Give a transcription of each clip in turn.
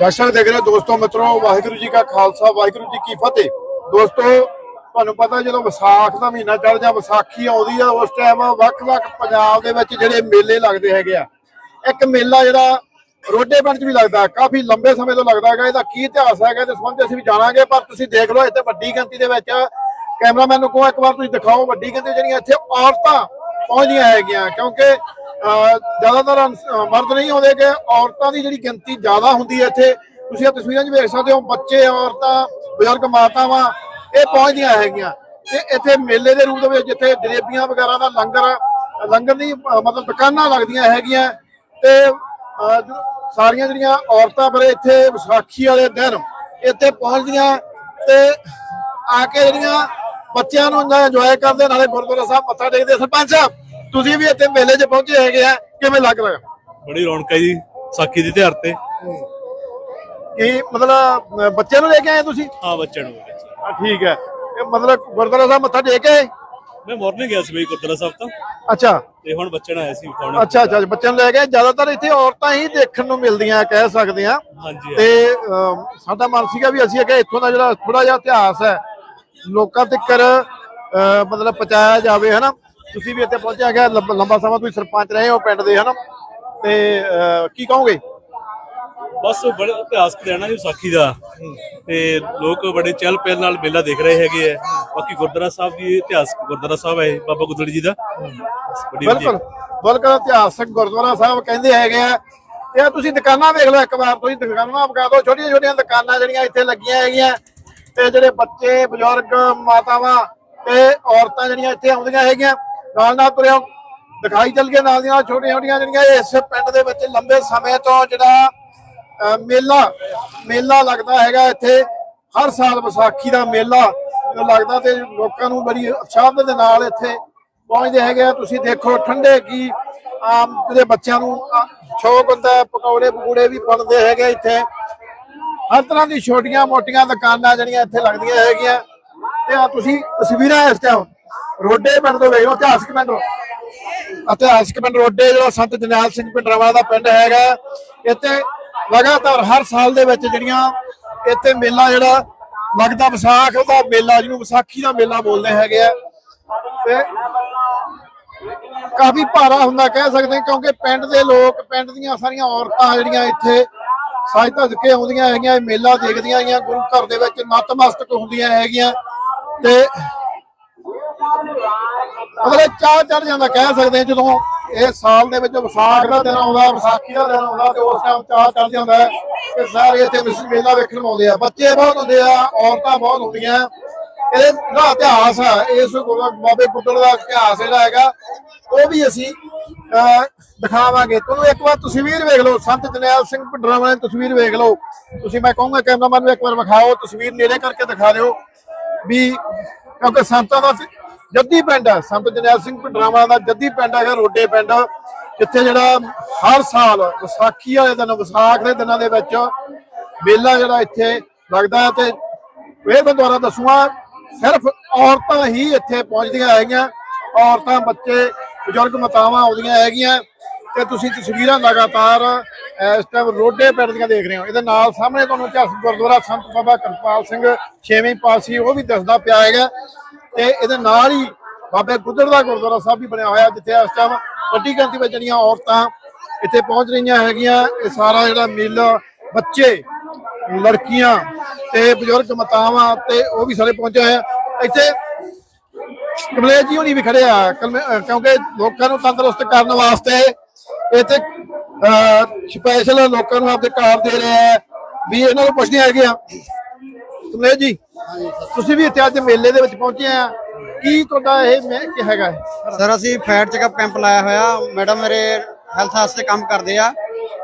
ਦਰਸ਼ਕ ਦੇਖ ਰਹੇ ਹੋ ਦੋਸਤੋ, ਮਿੱਤਰੋ, ਵਾਹਿਗੁਰੂ ਜੀ ਕਾ ਖਾਲਸਾ, ਵਾਹਿਗੁਰੂ ਜੀ ਕੀ ਫਤਿਹ। ਦੋਸਤੋ, ਤੁਹਾਨੂੰ ਪਤਾ ਜਦੋਂ ਵਿਸਾਖ ਦਾ ਮਹੀਨਾ ਚੜ ਜਾਂ ਵਿਸਾਖੀ ਆਉਂਦੀ ਆ, ਉਸ ਟਾਈਮ ਵੱਖ-ਵੱਖ ਪੰਜਾਬ ਦੇ ਵਿੱਚ ਜਿਹੜੇ ਮੇਲੇ ਲੱਗਦੇ ਹੈਗੇ ਆ। ਇੱਕ ਮੇਲਾ ਜਿਹੜਾ ਰੋਡੇ ਪਿੰਡ 'ਚ ਵੀ ਲੱਗਦਾ, ਕਾਫੀ ਲੰਬੇ ਸਮੇਂ ਤੋਂ ਲੱਗਦਾ ਹੈਗਾ, ਇਹਦਾ ਕੀ ਇਤਿਹਾਸ ਹੈਗਾ ਇਹਦੇ ਸੰਬੰਧ ਅਸੀਂ ਵੀ ਜਾਣਾਂਗੇ, ਪਰ ਤੁਸੀਂ ਦੇਖ ਲਓ ਇੱਥੇ ਵੱਡੀ ਗਿਣਤੀ ਦੇ ਵਿੱਚ ਕੈਮਰਾਮੈਨ ਨੂੰ ਕਹੋ, ਇੱਕ ਵਾਰ ਤੁਸੀਂ ਦਿਖਾਓ ਵੱਡੀ ਗਿਣਤੀ ਜਿਹੜੀਆਂ ਇੱਥੇ ਔਰਤਾਂ ਪਹੁੰਚਦੀਆਂ ਹੈਗੀਆਂ, ਕਿਉਂਕਿ ਜ਼ਿਆਦਾਤਰ ਅੰਸ- ਮਰਦ ਨਹੀਂ ਆਉਂਦੇ ਕਿ ਔਰਤਾਂ ਦੀ ਜਿਹੜੀ ਗਿਣਤੀ ਜ਼ਿਆਦਾ ਹੁੰਦੀ ਹੈ ਇੱਥੇ। ਤੁਸੀਂ ਇਹ ਤਸਵੀਰਾਂ 'ਚ ਵੇਖ ਸਕਦੇ ਹੋ, ਬੱਚੇ, ਔਰਤਾਂ, ਬਜ਼ੁਰਗ, ਮਾਤਾਵਾਂ, ਇਹ ਪਹੁੰਚਦੀਆਂ ਹੈਗੀਆਂ। ਤੇ ਇੱਥੇ ਮੇਲੇ ਦੇ ਰੂਪ ਦੇ ਵਿੱਚ ਜਿੱਥੇ ਜਲੇਬੀਆਂ ਵਗੈਰਾ ਦਾ ਲੰਗਰ ਲੰਗਰ ਦੀ ਮਤਲਬ ਦੁਕਾਨਾਂ ਲੱਗਦੀਆਂ ਹੈਗੀਆਂ। ਤੇ ਸਾਰੀਆਂ ਜਿਹੜੀਆਂ ਔਰਤਾਂ ਫਿਰ ਇੱਥੇ ਵਿਸਾਖੀ ਵਾਲੇ ਦਿਨ ਇੱਥੇ ਪਹੁੰਚਦੀਆਂ ਤੇ ਆ ਕੇ ਜਿਹੜੀਆਂ ਬੱਚਿਆਂ ਨੂੰ ਇੰਨਾ ਇੰਜੋਏ ਕਰਦੇ, ਨਾਲੇ ਗੁਰਦੁਆਰਾ ਸਾਹਿਬ ਮੱਥਾ ਟੇਕਦੇ ਸਰਪੰਚ ਸਾਹਿਬ ਤੁਸੀਂ ਵੀ ਇੱਥੇ ਮੇਲੇ 'ਚ ਪਹੁੰਚੇ ਹੈਗੇ ਆ ਕਿਵੇਂ ਲੱਗ ਰਿਹਾ? ਬੜੀ ਰੌਣਕ ਹੈ ਜੀ ਸਾਖੀ ਦੇ ਤਿਉਹਾਰ ਤੇ। ਕੀ ਮਤਲਬ ਅਹ, ਬੱਚਿਆਂ ਨੂੰ ਲੈ ਕੇ ਆਏ ਤੁਸੀਂ? ਹਾਂ ਬੱਚਿਆਂ ਨੂੰ ਆ ਠੀਕ ਹੈ। ਇਹ ਮਤਲਬ ਗੁਰਦੁਆਰਾ ਸਾਹਿਬ ਮੱਥਾ ਟੇਕ ਕੇ ਆਏ? ਮੈਂ ਮਾਰਨਿੰਗ ਗਿਆ ਸੀ ਬਈ ਗੁਰਦੁਆਰਾ ਸਾਹਿਬ ਤੋਂ। ਅੱਛਾ। ਤੇ ਹੁਣ ਬੱਚੇ ਨਾਲ ਆਏ ਸੀ ਵਿਖਾਉਣ। ਅੱਛਾ ਅੱਛਾ ਬੱਚਿਆਂ ਨੂੰ ਲੈ ਕੇ ਜ਼ਿਆਦਾਤਰ ਇੱਥੇ ਔਰਤਾਂ ਹੀ ਦੇਖਣ ਨੂੰ ਮਿਲਦੀਆਂ ਕਹਿ ਸਕਦੇ ਆ ਹਾਂਜੀ ਤੇ ਸਾਡਾ ਮਨ ਸੀਗਾ ਵੀ ਅਸੀਂ ਅੱਗੇ ਇੱਥੋਂ ਦਾ ਜਿਹੜਾ ਥੋੜਾ ਜਿਹਾ ਇਤਿਹਾਸ ਹੈ ਲੋਕਾਂ ਤੱਕ ਮਤਲਬ ਪਹੁੰਚਾਇਆ ਜਾਵੇ ਹਨਾ? ਤੁਸੀਂ ਵੀ ਇੱਥੇ ਪਹੁੰਚਿਆ ਗਿਆ ਲੰਬ- ਲੰਬਾ ਸਮਾਂ ਤੁਸੀਂ ਸਰਪੰਚ ਰਹੇ ਹੋ ਪਿੰਡ ਦੇ ਹਨਾ? ਤੇ ਅਹ, ਕੀ ਕਹੋਗੇ? ਬਸ ਬੜਾ ਇਤਿਹਾਸ ਦੇਣਾ ਜੀ ਸਾਖੀ ਦਾ। ਤੇ ਲੋਕ ਬੜੇ ਚਹਿਲ ਪਹਿਲ ਨਾਲ ਮੇਲਾ ਦੇਖ ਰਹੇ ਹੈਗੇ ਆ। ਬਾਕੀ ਗੁਰਦੁਆਰਾ ਸਾਹਿਬ ਵੀ ਇਤਿਹਾਸ ਗੁਰਦੁਆਰਾ ਸਾਹਿਬ ਹੈ ਬਾਬਾ ਗੁੱਦੜੀ ਜੀ ਦਾ। ਬਸ ਬੜੀ ਵਧੀਆ। ਬਿਲਕੁਲ ਬਿਲਕੁਲ ਇਤਿਹਾਸਕ ਗੁਰਦੁਆਰਾ ਸਾਹਿਬ ਕਹਿੰਦੇ ਹੈਗੇ ਆ। ਤੇ ਆਹ ਤੁਸੀਂ ਦੁਕਾਨਾਂ ਵੇਖ ਲਓ ਇੱਕ ਵਾਰ ਤੁਸੀਂ ਦੁਕਾਨਾਂ ਵਿਖਾ ਦਿਓ ਛੋਟੀਆਂ ਛੋਟੀਆਂ ਦੁਕਾਨਾਂ ਜਿਹੜੀਆਂ ਇੱਥੇ ਲੱਗੀਆਂ ਹੈਗੀਆਂ। ਤੇ ਜਿਹੜੇ ਬੱਚੇ ਬਜ਼ੁਰਗ ਮਾਤਾਵਾਂ ਤੇ ਔਰਤਾਂ ਜਿਹੜੀਆਂ ਇੱਥੇ ਆਉਂਦੀਆਂ ਹੈਗੀਆਂ। ਨਾਲ ਨਾਲ ਤੁਰਿਓ। ਦਿਖਾਈ ਚੱਲ ਕੇ ਨਾਲ ਦੀਆਂ ਨਾਲ ਛੋਟੀਆਂ ਛੋਟੀਆਂ ਜਿਹੜੀਆਂ ਇਸ ਪਿੰਡ ਦੇ ਵਿੱਚ ਲੰਬੇ ਸਮੇਂ ਤੋਂ ਜਿਹੜਾ ਮੇਲਾ ਮੇਲਾ ਲੱਗਦਾ ਹੈਗਾ ਇੱਥੇ। ਹਰ ਸਾਲ ਵਿਸਾਖੀ ਦਾ ਮੇਲਾ ਲੱਗਦਾ ਤੇ ਲੋਕਾਂ ਨੂੰ ਬੜੀ ਉਤਸ਼ਾਹ ਦੇ ਨਾਲ ਇੱਥੇ ਪਹੁੰਚਦੇ ਹੈਗੇ ਆ। ਤੁਸੀਂ ਦੇਖੋ ਠੰਡੇ ਕੀ ਆਮ ਜਿਹੜੇ ਬੱਚਿਆਂ ਨੂੰ ਸ਼ੌਕ ਹੁੰਦਾ ਹੈ, ਪਕੌੜੇ ਪਕੂੜੇ ਵੀ ਬਣਦੇ ਹੈਗੇ ਇੱਥੇ। ਹਰ ਤਰ੍ਹਾਂ ਦੀ ਛੋਟੀਆਂ ਮੋਟੀਆਂ ਦੁਕਾਨਾਂ ਜਿਹੜੀਆਂ ਇੱਥੇ ਲੱਗਦੀਆਂ ਹੈਗੀਆਂ। ਤੇ ਆ ਤੁਸੀਂ ਤਸਵੀਰਾਂ ਇਸ ਟਾਈਮ ਰੋਡੇ ਪਿੰਡ ਤੋਂ ਵੇਖੋ ਇਤਿਹਾਸਕ ਪਿੰਡ ਇਤਿਹਾਸਕ ਪਿੰਡ ਰੋਡੇ, ਜਿਹੜਾ ਸੰਤ ਜਰਨੈਲ ਸਿੰਘ ਪਿੰਡਰਾਵਾਲਾ ਦਾ ਪਿੰਡ ਹੈਗਾ। ਇੱਥੇ ਲਗਾਤਾਰ ਹਰ ਸਾਲ ਦੇ ਵਿੱਚ ਜਿਹੜੀਆਂ ਇੱਥੇ ਮੇਲਾ ਜਿਹੜਾ, ਲੱਗਦਾ ਵਿਸਾਖ ਦਾ ਮੇਲਾ ਜਿਹਨੂੰ ਵਿਸਾਖੀ ਦਾ ਮੇਲਾ ਬੋਲਦੇ ਹੈਗੇ ਆ। ਤੇ ਕਾਫੀ ਭਾਰਾ ਹੁੰਦਾ ਕਹਿ ਸਕਦੇ ਕਿਉਂਕਿ ਪਿੰਡ ਦੇ ਲੋਕ, ਪਿੰਡ ਦੀਆਂ ਸਾਰੀਆਂ ਔਰਤਾਂ ਜਿਹੜੀਆਂ ਇੱਥੇ ਸਾਜ ਧੱਜ ਕੇ ਆਉਂਦੀਆਂ ਹੈਗੀਆਂ, ਇਹ ਮੇਲਾ ਦੇਖਦੀਆਂ ਹੈਗੀਆਂ ਗੁਰੂ ਘਰ ਦੇ ਵਿੱਚ ਨਤਮਸਤਕ ਹੁੰਦੀਆਂ ਹੈਗੀਆਂ। ਤੇ ਮਤਲਬ ਚਾਹ ਚੜ ਜਾਂਦਾ ਕਹਿ ਸਕਦੇ ਜਦੋਂ ਇਹ ਸਾਲ ਦੇ ਵਿੱਚ ਵਿਸਾਖ ਦਾ ਦਿਨ ਆਉਂਦਾ ਵਿਸਾਖੀ ਦਾ ਦਿਨ ਆਉਂਦਾ ਤੇ ਉਸ ਟਾਈਮ ਚਾਹ ਚੜ ਜਾਂਦਾ ਹੈ ਸਾਰੇ ਇੱਥੇ ਮੇਲਾ ਵੇਖਣ ਆਉਂਦੇ ਆ। ਬੱਚੇ ਬਹੁਤ ਹੁੰਦੇ ਆ ਔਰਤਾਂ ਬਹੁਤ ਹੁੰਦੀਆਂ। ਇਹ ਦਾ ਇਤਿਹਾਸ ਆ ਇਸ ਬਾਬੇ ਬੁੱਢੜ ਦਾ ਇਤਿਹਾਸ ਜਿਹੜਾ ਹੈਗਾ ਉਹ ਵੀ ਅਸੀਂ ਅਹ, ਦਿਖਾਵਾਂਗੇ। ਤੁਹਾਨੂੰ ਇੱਕ ਵਾਰ ਤਸਵੀਰ ਵੇਖ ਲਓ ਸੰਤ ਜਨੈਲ ਸਿੰਘ ਭਿੰਡਰਾਵਾਲੇ ਦੀ ਤਸਵੀਰ ਵੇਖ ਲਓ। ਤੁਸੀਂ ਮੈਂ ਕਹੂੰਗਾ ਕੈਮਰਾਮੈਨ ਨੂੰ ਇੱਕ ਵਾਰ ਵਿਖਾਓ ਤਸਵੀਰ ਨੇੜੇ ਕਰਕੇ ਦਿਖਾ ਦਿਓ ਵੀ ਕਿਉਂਕਿ ਸੰਤਾਂ ਦਾ ਜੱਦੀ ਪਿੰਡ ਹੈ। ਸੰਤ ਜਨੈਲ ਸਿੰਘ ਭਿੰਡਰਾਵਾਲਾ ਦਾ ਜੱਦੀ ਪਿੰਡ ਹੈਗਾ, ਰੋਡੇ ਪਿੰਡ, ਜਿੱਥੇ ਜਿਹੜਾ ਹਰ ਸਾਲ ਵਿਸਾਖੀ ਵਾਲੇ ਦਿਨ, ਵਿਸਾਖ ਦੇ ਦਿਨਾਂ ਦੇ ਵਿੱਚ ਮੇਲਾ ਜਿਹੜਾ ਇੱਥੇ ਲੱਗਦਾ ਹੈ ਤੇ ਇਹ ਮੈਂ ਦੁਆਰਾ ਦੱਸੂਗਾ ਸਿਰਫ ਔਰਤਾਂ ਹੀ ਇੱਥੇ ਪਹੁੰਚਦੀਆਂ ਹੈਗੀਆਂ। ਔਰਤਾਂ, ਬੱਚੇ, ਬਜ਼ੁਰਗ ਮਾਤਾਵਾਂ ਆਉਂਦੀਆਂ ਹੈਗੀਆਂ। ਤੇ ਤੁਸੀਂ ਤਸਵੀਰਾਂ ਲਗਾਤਾਰ ਇਸ ਟਾਈਮ ਰੋਡੇ ਪਿੰਡ ਦੀਆਂ ਦੇਖ ਰਹੇ ਹੋ। ਇਹਦੇ ਨਾਲ ਸਾਹਮਣੇ ਤੁਹਾਨੂੰ ਗੁਰਦੁਆਰਾ ਸੰਤ ਬਾਬਾ ਕਿਰਪਾਲ ਸਿੰਘ ਛੇਵੀਂ ਪਾਸੀ ਉਹ ਵੀ ਦੱਸਦਾ ਪਿਆ ਹੈਗਾ। ਤੇ ਇਹਦੇ ਨਾਲ ਹੀ ਬਾਬੇ ਗੁੱਦਰ ਦਾ ਗੁਰਦੁਆਰਾ ਸਾਹਿਬ ਵੀ ਬਣਿਆ ਹੋਇਆ ਜਿੱਥੇ ਇਸ ਟਾਈਮ ਵੱਡੀ ਗਿਣਤੀ ਵਿੱਚ ਜਿਹੜੀਆਂ ਔਰਤਾਂ ਇੱਥੇ ਪਹੁੰਚ ਰਹੀਆਂ ਹੈਗੀਆਂ। ਇਹ ਸਾਰਾ ਜਿਹੜਾ ਮੇਲਾ, ਬੱਚੇ, ਲੜਕੀਆਂ ਤੇ ਬਜ਼ੁਰਗ ਮਾਤਾਵਾਂ ਤੇ ਉਹ ਵੀ ਸਾਰੇ ਪਹੁੰਚੇ ਹੋਏ ਆ। ਇੱਥੇ ਕਮਲੇਸ਼ ਜੀ ਹੋਣੀ ਵੀ ਖੜੇ ਆ ਕਿਉਂਕਿ ਲੋਕਾਂ ਨੂੰ ਤੰਦਰੁਸਤ ਕਰਨ ਵਾਸਤੇ ਇੱਥੇ ਸਪੈਸ਼ਲ ਲੋਕਾਂ ਨੂੰ ਆਪਦੇ ਕਾਰ ਦੇ ਰਿਹਾ ਆ। ਵੀ ਇਹਨਾਂ ਨੂੰ ਪੁੱਛਦੇ ਹੈਗੇ ਆ ਕਮਲੇਸ਼ ਜੀ। ਤੁਸੀਂ ਵੀ ਇੱਥੇ ਅੱਜ ਮੇਲੇ ਦੇ ਵਿੱਚ ਪਹੁੰਚੇ ਆ। ਕੀ ਤੁਹਾਡਾ ਇਹ ਮੈਂ ਕੀ ਹੈਗਾ? ਸਰ ਅਸੀਂ ਫੈਟ ਚੈੱਕਅਪ ਕੈਂਪ ਲਾਇਆ ਹੋਇਆ। ਮੈਡਮ ਮੇਰੇ ਹੈਲਥ ਵਾਸਤੇ ਕੰਮ ਕਰਦੇ ਆ।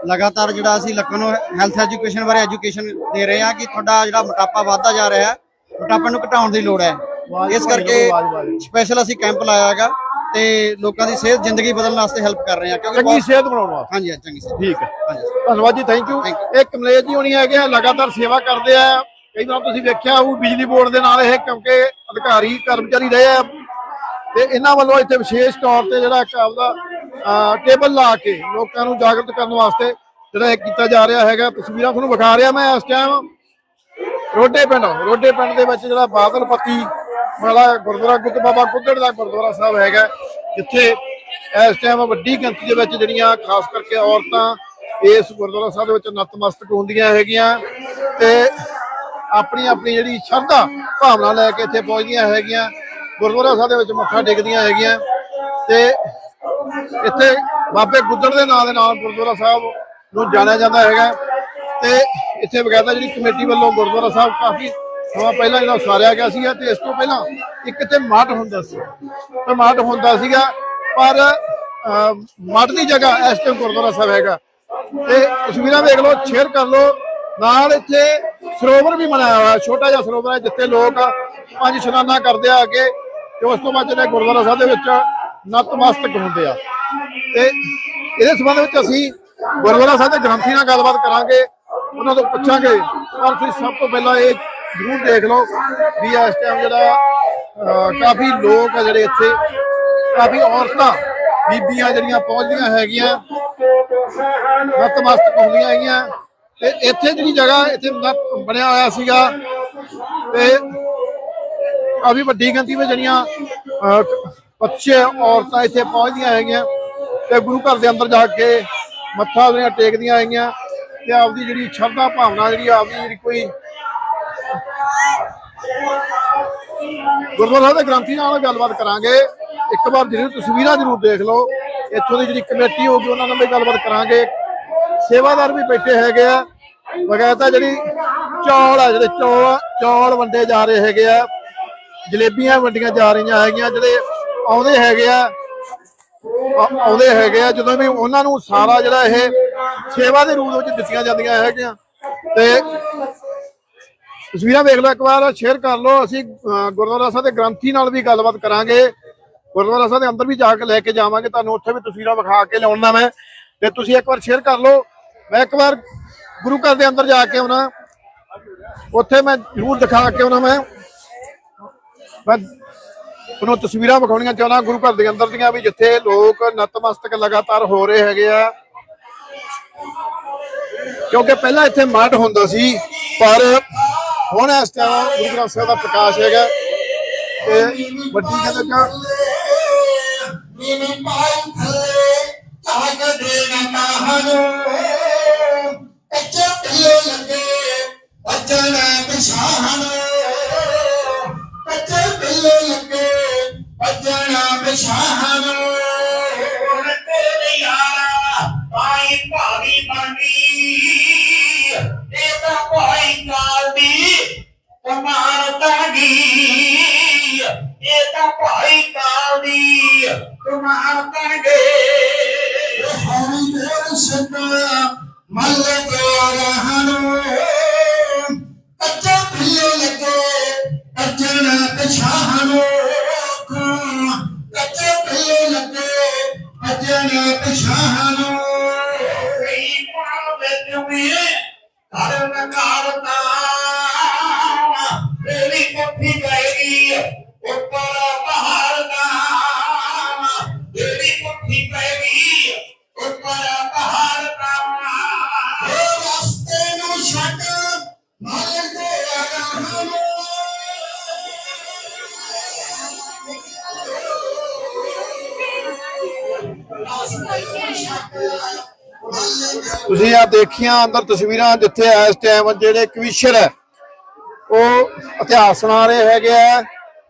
ਲਗਾਤਾਰ ਜਿਹੜਾ ਅਸੀਂ ਲੋਕਾਂ ਨੂੰ ਹੈਲਥ ਐਜੂਕੇਸ਼ਨ ਬਾਰੇ ਐਜੂਕੇਸ਼ਨ ਦੇ ਰਹੇ ਆ ਕਿ ਤੁਹਾਡਾ ਜਿਹੜਾ ਮੋਟਾਪਾ ਵੱਧਦਾ ਜਾ ਰਿਹਾ ਹੈ ਮੋਟਾਪੇ ਨੂੰ ਘਟਾਉਣ ਦੀ ਲੋੜ ਹੈ। ਇਸ ਕਰਕੇ ਸਪੈਸ਼ਲ ਅਸੀਂ ਕੈਂਪ ਲਾਇਆ ਹੈਗਾ ਤੇ ਲੋਕਾਂ ਦੀ ਸਿਹਤ ਜ਼ਿੰਦਗੀ ਬਦਲਣ ਵਾਸਤੇ ਹੈਲਪ ਕਰ ਰਹੇ ਆ। ਕਿਉਂਕਿ ਚੰਗੀ ਸਿਹਤ ਬਣਾਉਣ ਵਾਸਤੇ। ਹਾਂਜੀ ਚੰਗੀ ਸਿਹਤ। ਠੀਕ ਹੈ। ਹਾਂਜੀ। ਧੰਨਵਾਦ ਜੀ ਥੈਂਕ ਯੂ ਇਹ ਕਮਲੇਸ਼ ਜੀ ਹੋਣੀ ਹੈਗੇ ਆ ਲਗਾਤਾਰ ਸੇਵਾ ਕਰਦੇ ਆ। ਕਈ ਵਾਰ ਤੁਸੀਂ ਵੇਖਿਆ ਉਹ ਬਿਜਲੀ ਬੋਰਡ ਦੇ ਨਾਲ ਇਹ ਕਿਉਂਕਿ ਅਧਿਕਾਰੀ, ਕਰਮਚਾਰੀ ਰਹੇ ਆ ਤੇ ਇਹਨਾਂ ਵੱਲੋਂ ਇੱਥੇ ਵਿਸ਼ੇਸ਼ ਤੌਰ ਤੇ ਜਿਹੜਾ ਇੱਕ ਆਪਦਾ ਟੇਬਲ ਲਾ ਕੇ ਲੋਕਾਂ ਨੂੰ ਜਾਗਰਤ ਕਰਨ ਵਾਸਤੇ ਜਿਹੜਾ ਇਹ ਕੀਤਾ ਜਾ ਰਿਹਾ ਹੈਗਾ। ਤਸਵੀਰਾਂ ਤੁਹਾਨੂੰ ਵਿਖਾ ਰਿਹਾ ਮੈਂ ਇਸ ਟਾਈਮ ਰੋਡੇ ਪਿੰਡ ਰੋਡੇ ਪਿੰਡ ਦੇ ਵਿੱਚ ਜਿਹੜਾ ਬਾਦਲਪੱਤੀ ਵਾਲਾ ਗੁਰਦੁਆਰਾ ਗੁੱਦ, ਬਾਬਾ ਗੁੱਦੜ ਦਾ ਗੁਰਦੁਆਰਾ ਸਾਹਿਬ ਹੈਗਾ। ਜਿੱਥੇ ਇਸ ਟਾਈਮ ਵੱਡੀ ਗਿਣਤੀ ਦੇ ਵਿੱਚ ਜਿਹੜੀਆਂ ਖਾਸ ਕਰਕੇ ਔਰਤਾਂ ਇਸ ਗੁਰਦੁਆਰਾ ਸਾਹਿਬ ਦੇ ਵਿੱਚ ਨਤਮਸਤਕ ਹੁੰਦੀਆਂ ਹੈਗੀਆਂ ਤੇ ਆਪਣੀ ਆਪਣੀ ਜਿਹੜੀ ਸ਼ਰਧਾ ਭਾਵਨਾ ਲੈ ਕੇ ਇੱਥੇ ਪਹੁੰਚਦੀਆਂ ਹੈਗੀਆਂ। ਗੁਰਦੁਆਰਾ ਸਾਹਿਬ ਦੇ ਵਿੱਚ ਮੱਥਾ ਟੇਕਦੀਆਂ ਹੈਗੀਆਂ। ਤੇ ਇੱਥੇ ਬਾਬੇ ਗੁੱਦੜ ਦੇ ਨਾਂ ਦੇ ਨਾਲ ਗੁਰਦੁਆਰਾ ਸਾਹਿਬ ਨੂੰ ਜਾਣਿਆ ਜਾਂਦਾ ਹੈਗਾ। ਤੇ ਇੱਥੇ ਬਕਾਇਦਾ ਜਿਹੜੀ ਕਮੇਟੀ ਵੱਲੋਂ ਗੁਰਦੁਆਰਾ ਸਾਹਿਬ ਕਾਫੀ ਸਮਾਂ ਪਹਿਲਾਂ ਜਿਹੜਾ ਉਸਾਰਿਆ ਗਿਆ ਸੀਗਾ ਤੇ ਇਸ ਤੋਂ ਪਹਿਲਾਂ ਇੱਕ ਇੱਥੇ ਮੱਠ ਹੁੰਦਾ ਸੀ। ਤੇ ਮੱਠ ਹੁੰਦਾ ਸੀਗਾ, ਪਰ ਮਠ ਦੀ ਜਗ੍ਹਾ ਇਸ ਟਾਈਮ ਗੁਰਦੁਆਰਾ ਸਾਹਿਬ ਹੈਗਾ। ਤੇ ਤਸਵੀਰਾਂ ਦੇਖ ਲਓ ਸ਼ੇਅਰ ਕਰ ਲਓ। ਨਾਲ ਇੱਥੇ ਸਰੋਵਰ ਵੀ ਬਣਾਇਆ ਹੋਇਆ, ਛੋਟਾ ਜਿਹਾ ਸਰੋਵਰ ਹੈ ਜਿੱਥੇ ਲੋਕ ਪੰਜ ਇਸ਼ਨਾਨਾਂ ਕਰਦੇ ਆ ਅੱਗੇ ਤੇ ਉਸ ਤੋਂ ਬਾਅਦ ਜਿਹੜੇ ਗੁਰਦੁਆਰਾ ਸਾਹਿਬ ਦੇ ਵਿੱਚ ਨਤਮਸਤਕ ਹੁੰਦੇ ਆ। ਤੇ ਇਹਦੇ ਸੰਬੰਧ ਵਿੱਚ ਅਸੀਂ ਗੁਰਦੁਆਰਾ ਸਾਹਿਬ ਦੇ ਗ੍ਰੰਥੀ ਨਾਲ ਗੱਲਬਾਤ ਕਰਾਂਗੇ, ਉਹਨਾਂ ਤੋਂ ਪੁੱਛਾਂਗੇ। ਪਰ ਤੁਸੀਂ ਸਭ ਤੋਂ ਪਹਿਲਾਂ ਇਹ ਜ਼ਰੂਰ ਦੇਖ ਲਓ ਵੀ ਇਸ ਟਾਈਮ ਜਿਹੜਾ ਕਾਫੀ ਲੋਕ ਆ ਜਿਹੜੇ ਇੱਥੇ, ਕਾਫੀ ਔਰਤਾਂ, ਬੀਬੀਆਂ ਜਿਹੜੀਆਂ ਪਹੁੰਚਦੀਆਂ ਹੈਗੀਆਂ ਨਤਮਸਤਕ ਹੁੰਦੀਆਂ ਹੈਗੀਆਂ। ਤੇ ਇੱਥੇ ਜਿਹੜੀ ਜਗ੍ਹਾ ਇੱਥੇ ਨਤ ਬਣਿਆ ਹੋਇਆ ਸੀਗਾ ਤੇ ਕਾਫੀ ਵੱਡੀ ਗਿਣਤੀ ਵਿੱਚ ਜਿਹੜੀਆਂ ਅਹ, ਬੱਚੇ ਔਰਤਾਂ ਇੱਥੇ ਪਹੁੰਚਦੀਆਂ ਹੈਗੀਆਂ ਤੇ ਗੁਰੂ ਘਰ ਦੇ ਅੰਦਰ ਜਾ ਕੇ ਮੱਥਾ ਜਿਹੜੀਆਂ ਟੇਕਦੀਆਂ ਹੈਗੀਆਂ ਤੇ ਆਪਦੀ ਜਿਹੜੀ ਸ਼ਰਧਾ ਭਾਵਨਾ ਜਿਹੜੀ ਆਪਦੀ ਜਿਹੜੀ ਕੋਈ ਗੁਰਦੁਆਰਾ ਸਾਹਿਬ ਦੇ ਗ੍ਰੰਥੀ ਨਾਲ ਗੱਲਬਾਤ ਕਰਾਂਗੇ। ਇੱਕ ਵਾਰ ਜ਼ਰੂਰ ਤਸਵੀਰਾਂ ਜ਼ਰੂਰ ਦੇਖ ਲਓ। ਇੱਥੋਂ ਦੀ ਜਿਹੜੀ ਕਮੇਟੀ ਹੋਊਗੀ ਉਹਨਾਂ ਨਾਲ ਵੀ ਗੱਲਬਾਤ ਕਰਾਂਗੇ। ਸੇਵਾਦਾਰ ਵੀ ਬੈਠੇ ਹੈਗੇ ਆ। ਬਗੈਰ ਤਾਂ ਜਿਹੜੀ ਚੌਲ ਆ, ਜਿਹੜੇ ਚੌਲ ਚੌਲ ਵੰਡੇ ਜਾ ਰਹੇ ਹੈਗੇ ਆ। ਜਲੇਬੀਆਂ ਵੰਡੀਆਂ ਜਾ ਰਹੀਆਂ ਹੈਗੀਆਂ, ਜਿਹੜੇ ਆਉਂਦੇ ਹੈਗੇ ਆ ਆਉਂਦੇ ਹੈਗੇ ਆ। ਜਦੋਂ ਵੀ ਉਹਨਾਂ ਨੂੰ ਸਾਰਾ ਜਿਹੜਾ ਇਹ ਸੇਵਾ ਦੇ ਰੂਪ ਵਿੱਚ ਦਿੱਤੀਆਂ ਜਾਂਦੀਆਂ ਹੈਗੀਆਂ। ਤੇ ਤਸਵੀਰਾਂ ਵੇਖ ਲਓ ਇੱਕ ਵਾਰ, ਸ਼ੇਅਰ ਕਰ ਲਓ। ਅਸੀਂ ਗੁਰਦੁਆਰਾ ਸਾਹਿਬ ਦੇ ਗ੍ਰੰਥੀ ਨਾਲ ਵੀ ਗੱਲਬਾਤ ਕਰਾਂਗੇ। ਗੁਰਦੁਆਰਾ ਸਾਹਿਬ ਦੇ ਅੰਦਰ ਵੀ ਜਾ ਕੇ ਲੈ ਕੇ ਜਾਵਾਂਗੇ। ਤੁਹਾਨੂੰ ਉੱਥੇ ਵੀ ਤਸਵੀਰਾਂ ਵਿਖਾ ਕੇ ਲਿਆਉਣਾ ਮੈਂ। ਤੇ ਤੁਸੀਂ ਇੱਕ ਵਾਰ ਸ਼ੇਅਰ ਕਰ ਲਓ। ਮੈਂ ਇੱਕ ਵਾਰ ਗੁਰੂ ਘਰ ਦੇ ਅੰਦਰ ਜਾ ਕੇ ਆਉਣਾ। ਉੱਥੇ ਮੈਂ ਜ਼ਰੂਰ ਦਿਖਾ ਕੇ ਆਉਣਾ ਮੈਂ। ਮੈਂ ਤੁਹਾਨੂੰ ਤਸਵੀਰਾਂ ਵਿਖਾਉਣੀਆਂ ਚਾਹੁੰਦਾ ਗੁਰੂ ਘਰ ਦੇ ਅੰਦਰ ਦੀਆਂ ਵੀ ਜਿੱਥੇ ਲੋਕ ਨਤਮਸਤਕ ਲਗਾਤਾਰ ਹੋ ਰਹੇ ਹੈਗੇ ਆ। ਕਿਉਂਕਿ ਪਹਿਲਾਂ ਇੱਥੇ ਮੱਠ ਹੁੰਦਾ ਸੀ, ਪਰ ਹੁਣ ਇਸ ਟਾਈਮ ਗੁਰੂ ਗ੍ਰੰਥ ਸਾਹਿਬ ਦਾ ਪ੍ਰਕਾਸ਼ ਹੈਗਾ। ਤੇ ਵੱਡੀ ਗੱਲ ਹੈ ਨੀਨੇ ਪਾਈ ਥੱਲੇ ਤਾਜ ਦੇ ਨਾ ਤਾਹਨ ਪਿੱਲੇ ਲੱਗੇ ਵਜਣ ਬਿਸ਼ਾਹਨ ਕੱਚੇ ਪਿੱਲੇ ਲੱਗੇ ਬਿਸ਼ਾਹਨ ਹੁਣ ਤੇਰੇ ਯਾਰਾ ਪਾਈ ਭਾਗੀ ਬਾਣੀ ਇਹ ਤਾਂ ਭਾਈ ਕਾਲ ਦੀ ਕਮਾਨ ਤਾਗੀ ਇਹ ਤਾਂ ਭਾਈ ਕਾਲ ਦੀ ਕਮਾਨ ਤਾਗੇ ਹਰੀ ਮੇਰ ਸੰਤ ਮੱਲ ਦੇ ਰਹਨੋ ਕੱਚਾ ਪਿੱਲੇ ਲੱਗੇ ਕੱਚਣ ਪਛਾਹਨੋ ਕੱਚੇ ਪਿੱਲੇ ਲੱਗੇ ਕੱਚਣ ਪਛਾਹਨੋ ਕਈ ਪਾਵੇ ਤੁਮੇ ਕਰਨ ਕਰਤਾ ਤੁਸੀਂ ਆ ਦੇਖੀਆਂ ਅੰਦਰ ਤਸਵੀਰਾਂ ਜਿੱਥੇ ਇਸ ਟਾਈਮ ਜਿਹੜੇ ਕਵੀਸ਼ਰ ਹੈ, ਉਹ ਇਤਿਹਾਸ ਸੁਣਾ ਰਹੇ ਹੈਗੇ ਆ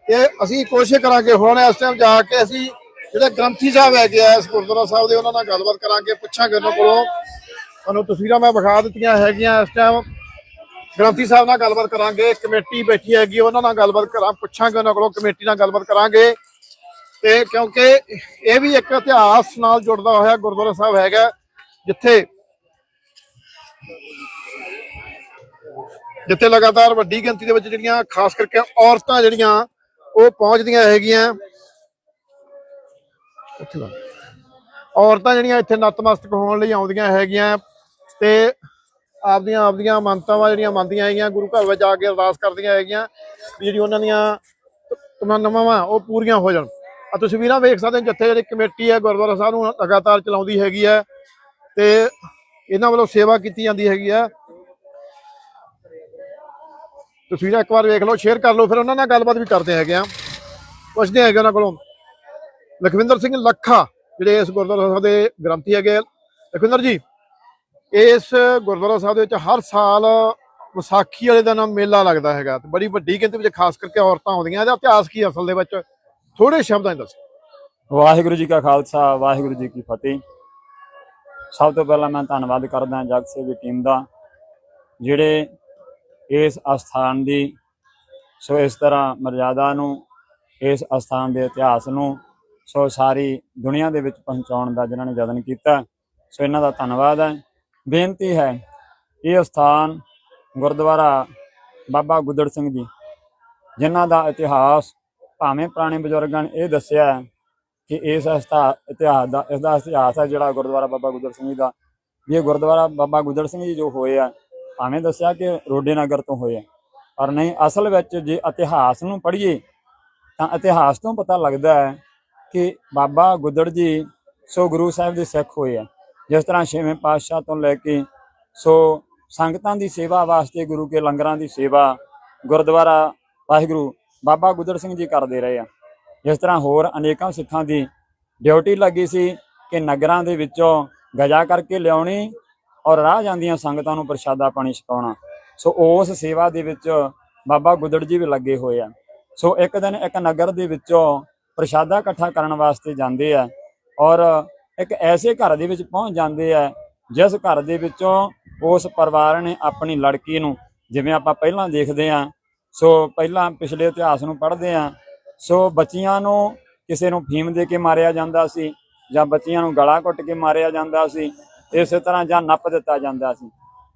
ਤੇ ਅਸੀਂ ਕੋਸ਼ਿਸ਼ ਕਰਾਂਗੇ ਹੁਣ ਇਸ ਟਾਈਮ ਜਾ ਕੇ ਅਸੀਂ ਜਿਹੜੇ ਗ੍ਰੰਥੀ ਸਾਹਿਬ ਹੈਗੇ ਆ, ਇਸ ਗੁਰਦੁਆਰਾ ਸਾਹਿਬ ਦੇ ਉਹਨਾਂ ਨਾਲ ਗੱਲਬਾਤ ਕਰਾਂਗੇ, ਪੁੱਛਾਂਗੇ ਉਹਨਾਂ ਕੋਲੋਂ। ਤੁਹਾਨੂੰ ਤਸਵੀਰਾਂ ਮੈਂ ਵਿਖਾ ਦਿੱਤੀਆਂ ਹੈਗੀਆਂ ਇਸ ਟਾਈਮ ਗ੍ਰੰਥੀ ਸਾਹਿਬ ਨਾਲ ਗੱਲਬਾਤ ਕਰਾਂਗੇ, ਕਮੇਟੀ ਬੈਠੀ ਹੈਗੀ, ਉਹਨਾਂ ਨਾਲ ਗੱਲਬਾਤ ਕਰਾਂ, ਪੁੱਛਾਂਗੇ ਉਹਨਾਂ ਕੋਲੋਂ, ਕਮੇਟੀ ਨਾਲ ਗੱਲਬਾਤ ਕਰਾਂਗੇ। ਤੇ ਕਿਉਂਕਿ ਇਹ ਵੀ ਇੱਕ ਇਤਿਹਾਸ ਨਾਲ ਜੁੜਦਾ ਹੋਇਆ ਗੁਰਦੁਆਰਾ ਸਾਹਿਬ ਹੈਗਾ, ਜਿੱਥੇ ਜਿੱਥੇ ਲਗਾਤਾਰ ਵੱਡੀ ਗਿਣਤੀ ਦੇ ਵਿੱਚ ਜਿਹੜੀਆਂ, ਖਾਸ ਕਰਕੇ ਔਰਤਾਂ ਜਿਹੜੀਆਂ, ਉਹ ਪਹੁੰਚਦੀਆਂ ਹੈਗੀਆਂ। ਔਰਤਾਂ ਜਿਹੜੀਆਂ ਇੱਥੇ ਨਤਮਸਤਕ ਹੋਣ ਲਈ ਆਉਂਦੀਆਂ ਹੈਗੀਆਂ, ਤੇ ਆਪਦੀਆਂ ਆਪਦੀਆਂ ਮੰਨਤਾਵਾਂ ਜਿਹੜੀਆਂ ਮੰਨਦੀਆਂ ਹੈਗੀਆਂ, ਗੁਰੂ ਘਰ ਵਿੱਚ ਜਾ ਕੇ ਅਰਦਾਸ ਕਰਦੀਆਂ ਹੈਗੀਆਂ ਵੀ ਜਿਹੜੀ ਉਹਨਾਂ ਦੀਆਂ ਤਮੰਨਾਵਾਂ ਉਹ ਪੂਰੀਆਂ ਹੋ ਜਾਣ। ਆ ਤਸਵੀਰਾਂ ਵੇਖ ਸਕਦੇ ਜਿੱਥੇ ਜਿਹੜੀ ਕਮੇਟੀ ਹੈ, ਗੁਰਦੁਆਰਾ ਸਾਹਿਬ ਨੂੰ ਲਗਾਤਾਰ ਚਲਾਉਂਦੀ ਹੈਗੀ ਹੈ ਤੇ ਇਹਨਾਂ ਵੱਲੋਂ ਸੇਵਾ ਕੀਤੀ ਜਾਂਦੀ ਹੈਗੀ ਹੈ। ਤਸਵੀਰਾਂ ਇੱਕ ਵਾਰ ਵੇਖ ਲਓ, ਸ਼ੇਅਰ ਕਰ ਲਓ, ਫਿਰ ਉਹਨਾਂ ਨਾਲ ਗੱਲਬਾਤ ਵੀ ਕਰਦੇ ਹੈਗੇ ਆ। ਪੁੱਛਦੇ ਹੈਗੇ ਉਹਨਾਂ ਕੋਲੋਂ, ਲਖਵਿੰਦਰ ਸਿੰਘ ਲੱਖਾ, ਜਿਹੜੇ ਇਸ ਗੁਰਦੁਆਰਾ ਸਾਹਿਬ ਦੇ ਗ੍ਰੰਥੀ ਹੈਗੇ ਆ। ਲਖਵਿੰਦਰ ਜੀ ਇਸ ਗੁਰਦੁਆਰਾ ਸਾਹਿਬ ਦੇ ਵਿੱਚ ਹਰ ਸਾਲ ਵਿਸਾਖੀ ਵਾਲੇ ਦਿਨ ਮੇਲਾ ਲੱਗਦਾ ਹੈਗਾ ਤੇ ਬੜੀ ਵੱਡੀ ਗਿਣਤੀ ਵਿੱਚ ਖਾਸ ਕਰਕੇ ਔਰਤਾਂ ਆਉਂਦੀਆਂ ਇਹਦਾ ਇਤਿਹਾਸ ਕੀ ਅਸਲ ਦੇ ਵਿੱਚ? ਥੋੜੇ ਸ਼ਬਦਾਂ 'ਚ ਦੱਸੋ। ਵਾਹਿਗੁਰੂ ਜੀ ਕਾ ਖਾਲਸਾ, ਵਾਹਿਗੁਰੂ ਜੀ ਕੀ ਫਤਿਹ। ਸਭ ਤੋਂ ਪਹਿਲਾਂ ਮੈਂ ਧੰਨਵਾਦ ਕਰਦਾ ਜਗ ਸੇਵੀ ਟੀਮ ਦਾ, ਜਿਹੜੇ ਇਸ ਅਸਥਾਨ ਦੀ ਸੋ ਇਸ ਤਰ੍ਹਾਂ ਮਰਜ਼ਾਦਾ ਨੂੰ, ਇਸ ਅਸਥਾਨ ਦੇ ਇਤਿਹਾਸ ਨੂੰ ਸੋ ਸਾਰੀ ਦੁਨੀਆ ਦੇ ਵਿੱਚ ਪਹੁੰਚਾਉਣ ਦਾ ਜਿਨ੍ਹਾਂ ਨੇ ਯਤਨ ਕੀਤਾ, ਸੋ ਇਹਨਾਂ ਦਾ ਧੰਨਵਾਦ ਹੈ। ਬੇਨਤੀ ਹੈ ਇਹ ਅਸਥਾਨ ਗੁਰਦੁਆਰਾ ਬਾਬਾ ਗੁੱਦੜ ਸਿੰਘ ਜੀ, ਜਿਨ੍ਹਾਂ ਦਾ ਇਤਿਹਾਸ ਭਾਵੇਂ ਪੁਰਾਣੇ ਬਜ਼ੁਰਗਾਂ ਨੇ ਇਹ ਦੱਸਿਆ ਹੈ ਕਿ ਇਸ ਅਸਥਾ ਇਤਿਹਾਸ ਦਾ, ਇਸ ਦਾ ਇਤਿਹਾਸ ਹੈ ਜਿਹੜਾ ਗੁਰਦੁਆਰਾ ਬਾਬਾ ਗੁੱਦਰ ਸਿੰਘ ਜੀ ਦਾ। ਵੀ ਇਹ ਗੁਰਦੁਆਰਾ ਬਾਬਾ ਗੁੱਦਰ ਸਿੰਘ ਜੀ ਜੋ ਹੋਏ ਆ, ਭਾਵੇਂ ਦੱਸਿਆ ਕਿ ਰੋਡੇ ਨਗਰ ਤੋਂ ਹੋਏ ਆ, ਪਰ ਨਹੀਂ, ਅਸਲ ਵਿੱਚ ਜੇ ਇਤਿਹਾਸ ਨੂੰ ਪੜ੍ਹੀਏ, ਤਾਂ ਇਤਿਹਾਸ ਤੋਂ ਪਤਾ ਲੱਗਦਾ ਹੈ ਕਿ ਬਾਬਾ ਗੁੱਦੜ ਜੀ ਸੋ ਗੁਰੂ ਸਾਹਿਬ ਦੇ ਸਿੱਖ ਹੋਏ ਆ। ਜਿਸ ਤਰ੍ਹਾਂ ਛੇਵੇਂ ਪਾਤਸ਼ਾਹ ਤੋਂ ਲੈ ਕੇ, ਸੋ ਸੰਗਤਾਂ ਦੀ ਸੇਵਾ ਵਾਸਤੇ ਗੁਰੂ ਕੇ ਲੰਗਰਾਂ ਦੀ ਸੇਵਾ, ਗੁਰਦੁਆਰਾ ਵਾਹਿਗੁਰੂ ਬਾਬਾ ਗੁੱਦੜ ਸਿੰਘ ਜੀ ਕਰਦੇ ਰਹੇ ਆ। ਜਿਸ ਤਰ੍ਹਾਂ ਹੋਰ ਅਨੇਕਾਂ ਸਿੱਖਾਂ ਦੀ ਡਿਊਟੀ ਲੱਗੀ ਸੀ ਕਿ ਨਗਰਾਂ ਦੇ ਵਿੱਚੋਂ ਗਜਾ ਕਰਕੇ ਲਿਆਉਣੀ ਔਰ ਰਾਹ ਜਾਂਦੀਆਂ ਸੰਗਤਾਂ ਨੂੰ ਪ੍ਰਸ਼ਾਦਾ ਪਾਣੀ ਛਕਾਉਣਾ। ਸੋ ਉਸ ਸੇਵਾ ਦੇ ਵਿੱਚ ਬਾਬਾ ਗੁੱਦੜ ਜੀ ਵੀ ਲੱਗੇ ਹੋਏ ਆ। ਸੋ ਇੱਕ ਦਿਨ ਇੱਕ ਨਗਰ ਦੇ ਵਿੱਚੋਂ ਪ੍ਰਸ਼ਾਦਾ ਇਕੱਠਾ ਕਰਨ ਵਾਸਤੇ ਜਾਂਦੇ ਆ ਔਰ ਇੱਕ ਐਸੇ ਘਰ ਦੇ ਵਿੱਚ ਪਹੁੰਚ ਜਾਂਦੇ ਆ, ਜਿਸ ਘਰ ਦੇ ਵਿੱਚੋਂ ਉਸ ਪਰਿਵਾਰ ਨੇ ਆਪਣੀ ਲੜਕੀ ਨੂੰ, ਜਿਵੇਂ ਆਪਾਂ ਪਹਿਲਾਂ ਦੇਖਦੇ ਆ ਸੋ ਪਹਿਲਾਂ ਪਿਛਲੇ ਇਤਿਹਾਸ ਨੂੰ ਪੜ੍ਹਦੇ ਆ ਸੋ ਬੱਚੀਆਂ ਨੂੰ ਕਿਸੇ ਨੂੰ ਫੀਮ ਦੇ ਕੇ ਮਾਰਿਆ ਜਾਂਦਾ ਸੀ, ਜਾਂ ਬੱਚੀਆਂ ਨੂੰ ਗਲਾ ਘੁੱਟ ਕੇ ਮਾਰਿਆ ਜਾਂਦਾ ਸੀ, ਇਸੇ ਤਰ੍ਹਾਂ ਜਾਂ ਨੱਪ ਦਿੱਤਾ ਜਾਂਦਾ ਸੀ।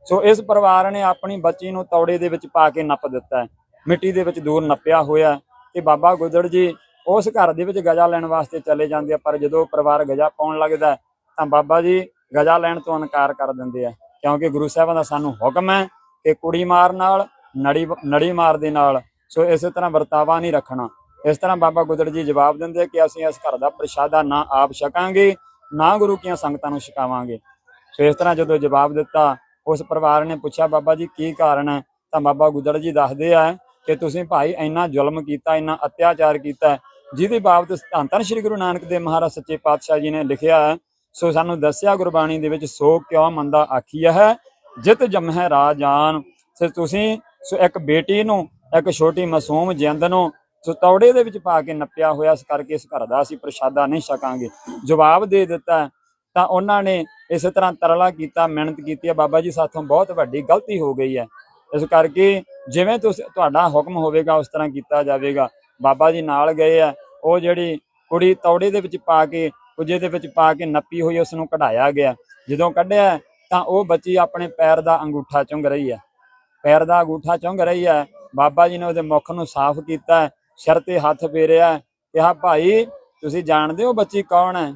ਸੋ ਇਸ ਪਰਿਵਾਰ ਨੇ ਆਪਣੀ ਬੱਚੀ ਨੂੰ ਤੌੜੇ ਦੇ ਵਿੱਚ ਪਾ ਕੇ ਨੱਪ ਦਿੱਤਾ ਮਿੱਟੀ ਦੇ ਵਿੱਚ ਦੂਰ ਨੱਪਿਆ ਹੋਇਆ ਤੇ ਬਾਬਾ ਗੁੱਦੜ ਜੀ ਉਸ ਘਰ ਦੇ ਵਿੱਚ ਗਜਾ ਲੈਣ ਵਾਸਤੇ ਚਲੇ ਜਾਂਦੇ ਆ, ਪਰ ਜਦੋਂ ਪਰਿਵਾਰ ਗਜਾ ਪਾਉਣ ਲੱਗਦਾ ਤਾਂ ਬਾਬਾ ਜੀ ਗਜਾ ਲੈਣ ਤੋਂ ਇਨਕਾਰ ਕਰ ਦਿੰਦੇ ਆ, ਕਿਉਂਕਿ ਗੁਰੂ ਸਾਹਿਬਾਂ ਦਾ ਸਾਨੂੰ ਹੁਕਮ ਹੈ ਕਿ ਕੁੜੀ ਮਾਰ ਨਾਲ, ਨੜੀ ਨੜੀ ਮਾਰ ਦੇ ਨਾਲ, ਸੋ ਇਸੇ ਤਰ੍ਹਾਂ ਵਰਤਾਵਾ ਨਹੀਂ ਰੱਖਣਾ। ਇਸ ਤਰ੍ਹਾਂ ਬਾਬਾ ਗੁੱਦੜ ਜੀ ਜਵਾਬ ਦਿੰਦੇ ਕਿ ਅਸੀਂ ਇਸ ਘਰ ਦਾ ਪ੍ਰਸ਼ਾਦਾ ਨਾ ਆਪ ਛਕਾਂਗੇ, ਨਾ ਗੁਰੂ ਕੀਆਂ ਸੰਗਤਾਂ ਨੂੰ ਛਕਾਵਾਂਗੇ। ਸੋ ਇਸ ਤਰ੍ਹਾਂ ਜਦੋਂ ਜਵਾਬ ਦਿੱਤਾ, ਉਸ ਪਰਿਵਾਰ ਨੇ ਪੁੱਛਿਆ, ਬਾਬਾ ਜੀ, ਕੀ ਕਾਰਨ ਹੈ? ਤਾਂ ਬਾਬਾ ਗੁੱਦੜ ਜੀ ਦੱਸਦੇ ਆ ਕਿ ਤੁਸੀਂ ਭਾਈ ਇੰਨਾ ਜ਼ੁਲਮ ਕੀਤਾ, ਇੰਨਾ ਅਤਿਆਚਾਰ ਕੀਤਾ ਜਿਹਦੇ ਬਾਬਤ ਧੰਨ ਧੰਨ ਸ੍ਰੀ ਗੁਰੂ ਨਾਨਕ ਦੇਵ ਮਹਾਰਾਜ ਸੱਚੇ ਪਾਤਸ਼ਾਹ ਜੀ ਨੇ ਲਿਖਿਆ ਹੈ, ਸੋ ਸਾਨੂੰ ਦੱਸਿਆ ਗੁਰਬਾਣੀ ਦੇ ਵਿੱਚ, ਸੋ ਕਿਉ ਮੰਦਾ ਆਖੀਆ ਹੈ, ਜਿਤ ਜਮਹਿ ਰਾਜਾਨ ਸੋ ਤੁਸੀਂ, ਸੋ ਇੱਕ ਬੇਟੀ ਨੂੰ, ਇੱਕ ਛੋਟੀ ਮਾਸੂਮ ਜਿੰਦ ਨੂੰ, ਸੋ ਤੌੜੇ ਦੇ ਵਿੱਚ ਪਾ ਕੇ ਨੱਪਿਆ ਹੋਇਆ ਇਸ ਕਰਕੇ ਇਸ ਘਰ ਦਾ ਅਸੀਂ ਪ੍ਰਸ਼ਾਦਾ ਨਹੀਂ ਛਕਾਂਗੇ। ਜਵਾਬ ਦੇ ਦਿੱਤਾ ਤਾਂ ਉਹਨਾਂ ਨੇ ਇਸੇ ਤਰ੍ਹਾਂ ਤਰਲਾ ਕੀਤਾ, ਮਿਹਨਤ ਕੀਤੀ ਹੈ। ਬਾਬਾ ਜੀ, ਸਾਥੋਂ ਬਹੁਤ ਵੱਡੀ ਗਲਤੀ ਹੋ ਗਈ ਹੈ। ਇਸ ਕਰਕੇ ਜਿਵੇਂ ਤੁਸੀਂ, ਤੁਹਾਡਾ ਹੁਕਮ ਹੋਵੇਗਾ, ਉਸ ਤਰ੍ਹਾਂ ਕੀਤਾ ਜਾਵੇਗਾ। ਬਾਬਾ ਜੀ ਨਾਲ ਗਏ ਆ, ਉਹ ਜਿਹੜੀ ਕੁੜੀ ਤੌੜੇ ਦੇ ਵਿੱਚ ਪਾ ਕੇ ਕੁਝੇ ਦੇ ਵਿੱਚ ਪਾ ਕੇ ਨੱਪੀ ਹੋਈ ਉਸ ਨੂੰ ਕਢਾਇਆ ਗਿਆ। ਜਦੋਂ ਕੱਢਿਆ, ਤਾਂ ਉਹ ਬੱਚੀ ਆਪਣੇ ਪੈਰ ਦਾ ਅੰਗੂਠਾ ਚੁੰਗ ਰਹੀ ਹੈ ਪੈਰ ਦਾ ਅੰਗੂਠਾ ਚੁੰਗ ਰਹੀ ਹੈ ਬਾਬਾ ਜੀ ਨੇ ਉਹਦੇ ਮੁਖ ਨੂੰ ਸਾਫ਼ ਕੀਤਾ, ਸਿਰ ਤੇ ਹੱਥ ਫੇਰਿਆ, ਕਿਹਾ, ਭਾਈ, ਤੁਸੀਂ ਜਾਣਦੇ ਹੋ ਬੱਚੀ ਕੌਣ ਹੈ?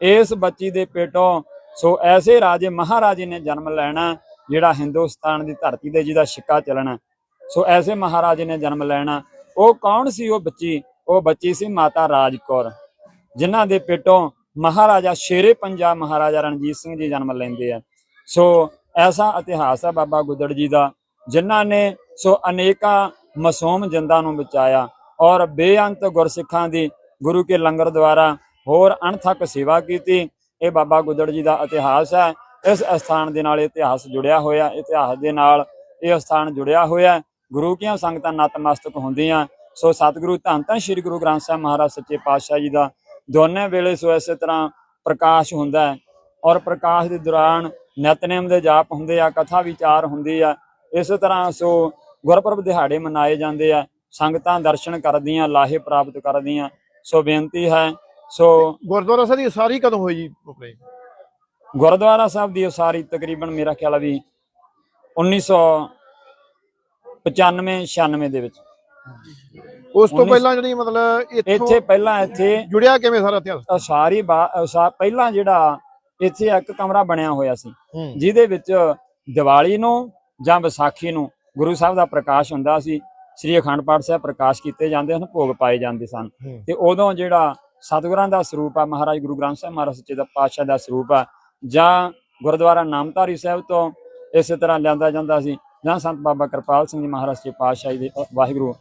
ਇਸ ਬੱਚੀ ਦੇ ਪੇਟੋਂ ਸੋ ਐਸੇ ਰਾਜੇ ਮਹਾਰਾਜੇ ਨੇ ਜਨਮ ਲੈਣਾ, ਜਿਹੜਾ ਹਿੰਦੁਸਤਾਨ ਦੀ ਧਰਤੀ ਤੇ ਜਿਹਦਾ ਛਿੱਕਾ ਚੱਲਣਾ। ਸੋ ਐਸੇ ਮਹਾਰਾਜੇ ਨੇ ਜਨਮ ਲੈਣਾ ਉਹ ਕੌਣ ਸੀ ਉਹ ਬੱਚੀ? ਉਹ ਬੱਚੀ ਸੀ ਮਾਤਾ ਰਾਜ ਕੌਰ ਜਿਨ੍ਹਾਂ ਦੇ ਪੇਟੋਂ ਮਹਾਰਾਜਾ, ਸ਼ੇਰੇ ਪੰਜਾਬ ਮਹਾਰਾਜਾ ਰਣਜੀਤ ਸਿੰਘ ਜੀ ਜਨਮ ਲੈਂਦੇ ਆ। ਸੋ ਐਸਾ ਇਤਿਹਾਸ ਹੈ ਬਾਬਾ ਗੁੱਦੜ ਜੀ ਦਾ, ਜਿਨ੍ਹਾਂ ਨੇ ਸੋ ਅਨੇਕਾਂ ਮਾਸੂਮ ਜਿੰਦਾਂ ਨੂੰ ਬਚਾਇਆ ਔਰ ਬੇਅੰਤ ਗੁਰਸਿੱਖਾਂ ਦੀ ਗੁਰੂ ਕੇ ਲੰਗਰ ਦੁਆਰਾ ਹੋਰ ਅਣਥੱਕ ਸੇਵਾ ਕੀਤੀ। ਇਹ ਬਾਬਾ ਗੁੱਦੜ ਜੀ ਦਾ ਇਤਿਹਾਸ ਹੈ। ਇਸ ਅਸਥਾਨ ਦੇ ਨਾਲ ਇਤਿਹਾਸ ਜੁੜਿਆ ਹੋਇਆ, ਇਤਿਹਾਸ ਦੇ ਨਾਲ ਇਹ ਅਸਥਾਨ ਜੁੜਿਆ ਹੋਇਆ। ਗੁਰੂ ਕੀਆਂ ਸੰਗਤਾਂ ਨਤਮਸਤਕ ਹੁੰਦੀਆਂ? ਸੋ ਸਤਿਗੁਰੂ ਧੰਨ ਧੰਨ ਸ੍ਰੀ ਗੁਰੂ ਗ੍ਰੰਥ ਸਾਹਿਬ ਮਹਾਰਾਜ ਸੱਚੇ ਪਾਤਸ਼ਾਹ ਜੀ ਦਾ। ਦੋਨੇ ਵੇਲੇ ਸੋ ਇਸੇ ਤਰ੍ਹਾਂ ਪ੍ਰਕਾਸ਼ ਹੁੰਦਾ ਹੈ ਔਰ ਪ੍ਰਕਾਸ਼ ਦੇ ਦੌਰਾਨ ਨਿਤਨੇਮ ਦੇ ਜਾਪ ਹੁੰਦੇ ਆ ਕਥਾ ਵਿਚਾਰ ਹੁੰਦੀ ਆ। ਇਸੇ ਤਰ੍ਹਾਂ ਸੋ ਗੁਰਪੁਰਬ ਦਿਹਾੜੇ ਮਨਾਏ ਜਾਂਦੇ ਆ ਸੰਗਤਾਂ ਦਰਸ਼ਨ ਕਰਦੀਆਂ ਲਾਹੇ ਪ੍ਰਾਪਤ ਕਰਦੀਆਂ। ਸੋ ਬੇਨਤੀ ਹੈ ਸੋ ਗੁਰਦੁਆਰਾ ਸਾਹਿਬ ਦੀ ਸਾਰੀ ਕਦੋਂ ਹੋਈ ਜੀ ਗੁਰਦੁਆਰਾ ਸਾਹਿਬ ਦੀ ਉਸਾਰੀ ਤਕਰੀਬਨ ਮੇਰਾ ਖਿਆਲ ਆ ਵੀ 1995 96 ਦੇ ਵਿੱਚ। ਉਸ ਤੋਂ ਪਹਿਲਾਂ ਜਿਹੜੀ ਮਤਲਬ ਇੱਥੇ ਇੱਥੋਂ ਪਹਿਲਾਂ ਇੱਥੇ ਜੁੜਿਆ ਕਿਵੇਂ ਸਾਰਾ ਇਤਿਹਾਸ? ਬਾ- ਉਸਾ- ਪਹਿਲਾਂ ਜਿਹੜਾ ਇੱਥੇ ਇੱਕ ਕਮਰਾ ਬਣਿਆ ਹੋਇਆ ਸੀ ਹੂੰ। ਜਿਹਦੇ ਵਿੱਚ ਦੀਵਾਲੀ ਨੂੰ ਜਾਂ ਵਿਸਾਖੀ ਨੂੰ ਗੁਰੂ ਸਾਹਿਬ ਦਾ ਪ੍ਰਕਾਸ਼ ਹੁੰਦਾ ਸੀ ਸ੍ਰੀ ਅਖੰਡ ਪਾਠ ਸਾਹਿਬ ਪ੍ਰਕਾਸ਼ ਕੀਤੇ ਜਾਂਦੇ ਹਨ ਭੋਗ ਪਾਏ ਜਾਂਦੇ ਸਨ। ਹੂੰ। ਤੇ ਉਦੋਂ ਜਿਹੜਾ ਸਤਿਗੁਰਾਂ ਦਾ ਸਰੂਪ ਆ ਮਹਾਰਾਜ ਗੁਰੂ ਗ੍ਰੰਥ ਸਾਹਿਬ ਮਹਾਰਾਜ ਸੱਚੇ ਦਾ ਪਾਤਸ਼ਾਹ ਦਾ ਸਰੂਪ ਆ ਜਾਂ ਗੁਰਦੁਆਰਾ ਨਾਮਧਾਰੀ ਸਾਹਿਬ ਤੋਂ ਇਸੇ ਤਰ੍ਹਾਂ ਲਿਆਂਦਾ ਜਾਂਦਾ ਸੀ ਜਾਂ ਸੰਤ ਬਾਬਾ ਕਿਰਪਾਲ ਸਿੰਘ ਜੀ ਮਹਾਰਾਜ ਜੀ ਪਾਤਸ਼ਾਹੀ ਦੇ ਵਾਹਿਗੁਰੂ।